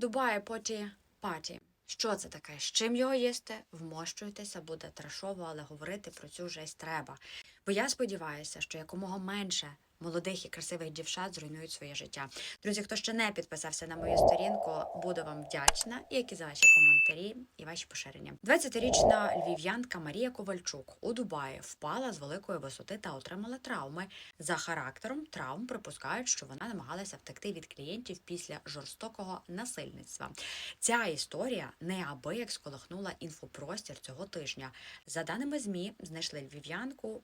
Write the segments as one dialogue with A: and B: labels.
A: Дубай поті паті. Що це таке? З чим його їсти? Вмощуйтеся, буде трешово, але говорити про цю жесть треба. Бо я сподіваюся, що якомога менше молодих і красивих дівчат зруйнують своє життя. Друзі, хто ще не підписався на мою сторінку, буду вам вдячна, як і за ваші коментарі і ваші поширення. 20-річна львів'янка Марія Ковальчук у Дубаї впала з великої висоти та отримала травми. За характером травм припускають, що вона намагалася втекти від клієнтів після жорстокого насильництва. Ця історія неабияк сколихнула інфопростір цього тижня. За даними ЗМІ, знайшли львів'янку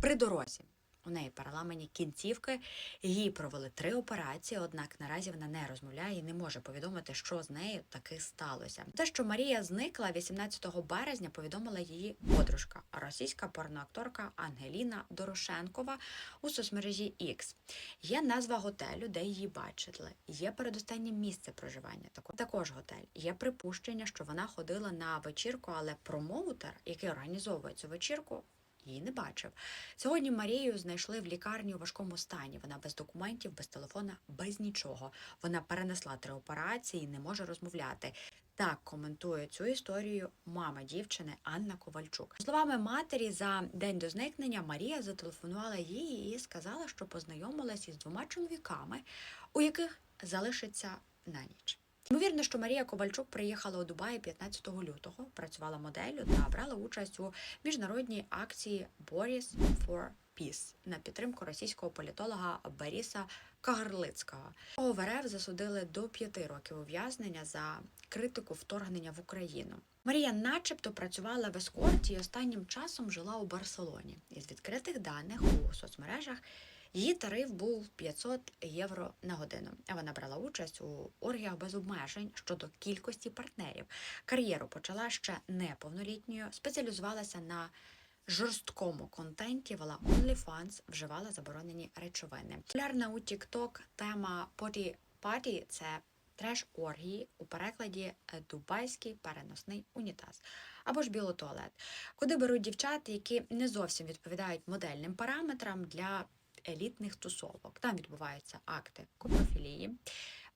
A: при дорозі. У неї переламані кінцівки. Їй провели три операції, однак наразі вона не розмовляє і не може повідомити, що з нею таки сталося. Те, що Марія зникла 18 березня, повідомила її подружка, російська порноакторка Ангеліна Дорошенкова у соцмережі X. Є назва готелю, де її бачили. Є передостаннє місце проживання. Також готель. Є припущення, що вона ходила на вечірку, але промоутер, який організовує цю вечірку, її не бачив. Сьогодні Марію знайшли в лікарні у важкому стані. Вона без документів, без телефона, без нічого. Вона перенесла три операції і не може розмовляти. Так коментує цю історію мама дівчини Анна Ковальчук. Словами матері, за день до зникнення Марія зателефонувала їй і сказала, що познайомилась із двома чоловіками, у яких залишиться на ніч. Ймовірно, що Марія Ковальчук приїхала у Дубаї 15 лютого, працювала моделлю та брала участь у міжнародній акції Боріс for Peace на підтримку російського політолога Бориса Кагарлицького. В РФ засудили до п'яти років ув'язнення за критику вторгнення в Україну. Марія, начебто, працювала в ескорті і останнім часом жила у Барселоні. Із відкритих даних у соцмережах Її тариф був 500 євро на годину. Вона брала участь у оргіях без обмежень щодо кількості партнерів. Кар'єру почала ще неповнолітньою, спеціалізувалася на жорсткому контенті, вела OnlyFans, вживала заборонені речовини. Популярна у TikTok тема поті паті це треш оргії у перекладі дубайський переносний унітаз або ж білотуалет, куди беруть дівчат, які не зовсім відповідають модельним параметрам для елітних тусовок. Там відбуваються акти копрофілії,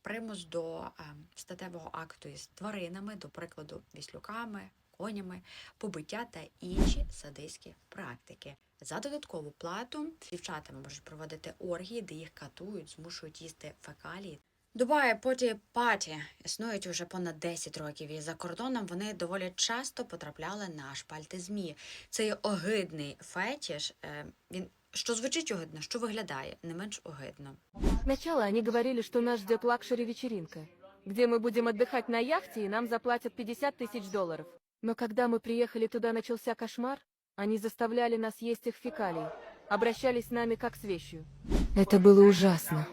A: примус до е, статевого акту із тваринами, до прикладу, віслюками, конями, побиття та інші садистські практики. За додаткову плату дівчатами можуть проводити оргії, де їх катують, змушують їсти фекалії. Дубай поті паті існують уже понад 10 років, і за кордоном вони доволі часто потрапляли на шпальти змі. Цей огидний фетіш. е, Він що звучить огидно, що виглядає не менш огидно.
B: Сначала они говорили, что нас ждет лакшери-вечеринка, где мы будем отдыхать на яхте и нам заплатят 50 тысяч долларов. Но когда мы приехали туда, начался кошмар. Они заставляли нас есть их фекалии, обращались с нами как с вещью. Это было ужасно.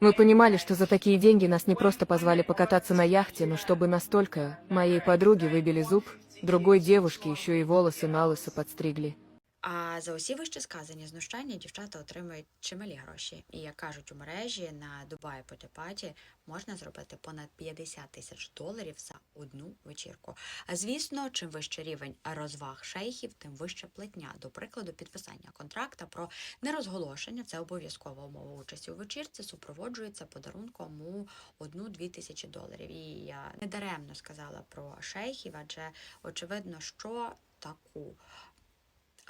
B: Мы понимали, что за такие деньги нас не просто позвали покататься на яхте, но чтобы настолько моей подруге выбили зуб, другой девушке еще и волосы на лысо подстригли.
A: А за усі вище сказані знущання дівчата отримують чималі гроші. І як кажуть у мережі на Дубай Потепаті можна зробити понад 50 тисяч доларів за одну вечірку. А звісно, чим вищий рівень розваг шейхів, тим вища платня. До прикладу, підписання контракта про нерозголошення це обов'язкова умова участі у вечірці, супроводжується подарунком у одну-дві тисячі доларів. І я недаремно сказала про шейхів, адже очевидно, що таку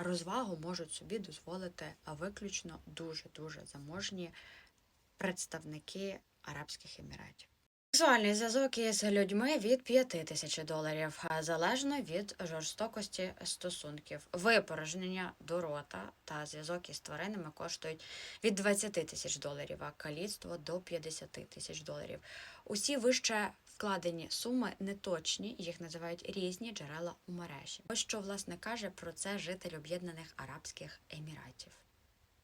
A: розвагу можуть собі дозволити виключно дуже-дуже заможні представники Арабських Еміратів. Сексуальний зв'язок із людьми від 5 тисяч доларів, залежно від жорстокості стосунків. Випорожнення до рота та зв'язок із тваринами коштують від 20 тисяч доларів, а каліцтво до 50 тисяч доларів. Усі вище вкладені суми неточні, їх називають різні джерела у мережі. Ось що власне каже про це житель Об'єднаних Арабських Еміратів.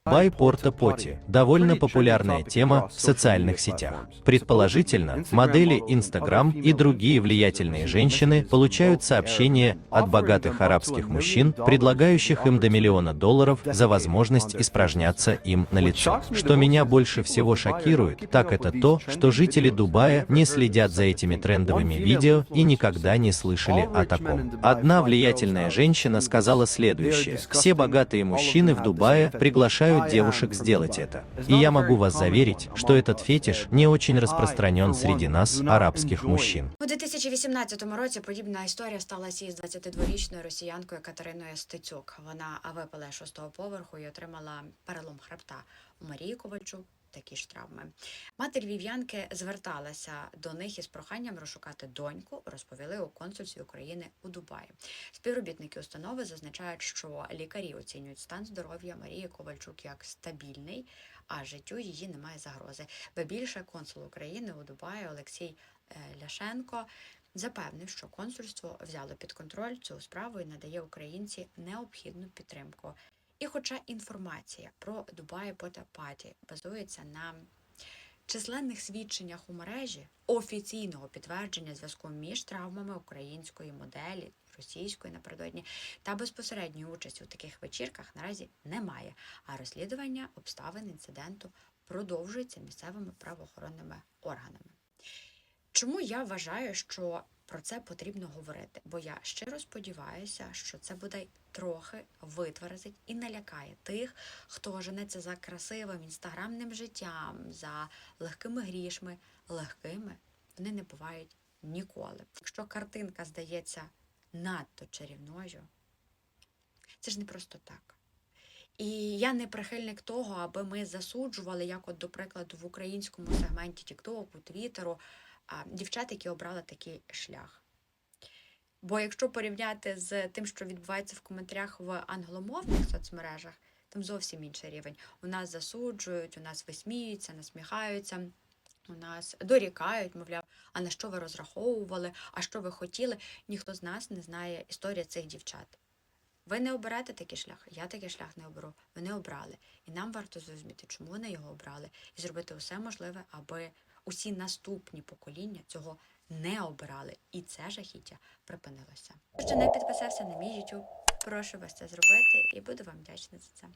C: Бай Порта Поти – довольно популярная тема в социальных сетях. Предположительно, модели Instagram и другие влиятельные женщины получают сообщения от богатых арабских мужчин, предлагающих им до миллиона долларов за возможность испражняться им на лицо. Что меня больше всего шокирует, так это то, что жители Дубая не следят за этими трендовыми видео и никогда не слышали о таком. Одна влиятельная женщина сказала следующее. Все богатые мужчины в Дубае приглашают заставляют девушек сделать это. И я могу вас заверить, что этот фетиш не очень распространен среди нас, арабских мужчин.
A: У 2018 році подібна історія сталася із 22-річною росіянкою Катериною Стецюк. Вона випала з шостого поверху і отримала перелом хребта. Марії Ковальчук такі ж травми. Мати львів'янки зверталася до них із проханням розшукати доньку, розповіли у консульстві України у Дубаї. Співробітники установи зазначають, що лікарі оцінюють стан здоров'я Марії Ковальчук як стабільний, а життю її немає загрози. Ба більше консул України у Дубаї Олексій е, Ляшенко запевнив, що консульство взяло під контроль цю справу і надає українці необхідну підтримку. І хоча інформація про Дубай Потапаті базується на численних свідченнях у мережі офіційного підтвердження зв'язку між травмами української моделі, російської напередодні та безпосередньої участі у таких вечірках наразі немає. А розслідування обставин інциденту продовжується місцевими правоохоронними органами. Чому я вважаю, що про це потрібно говорити? Бо я щиро сподіваюся, що це буде трохи витверзить і налякає тих, хто женеться за красивим інстаграмним життям, за легкими грішми, легкими вони не бувають ніколи. Якщо картинка здається надто чарівною, це ж не просто так. І я не прихильник того, аби ми засуджували, як, от, до прикладу, в українському сегменті Тіктоку, Твіттеру, дівчат, які обрали такий шлях. Бо якщо порівняти з тим, що відбувається в коментарях в англомовних соцмережах, там зовсім інший рівень. У нас засуджують, у нас висміюються, насміхаються. У нас дорікають, мовляв, а на що ви розраховували, а що ви хотіли? Ніхто з нас не знає історії цих дівчат. Ви не оберете такий шлях, я такий шлях не оберу. Ви не обрали. І нам варто зрозуміти, чому вони його обрали, і зробити усе можливе, аби усі наступні покоління цього не обирали. І це жахіття припинилося. Хто не підписався на мій YouTube, прошу вас це зробити і буду вам вдячна за це.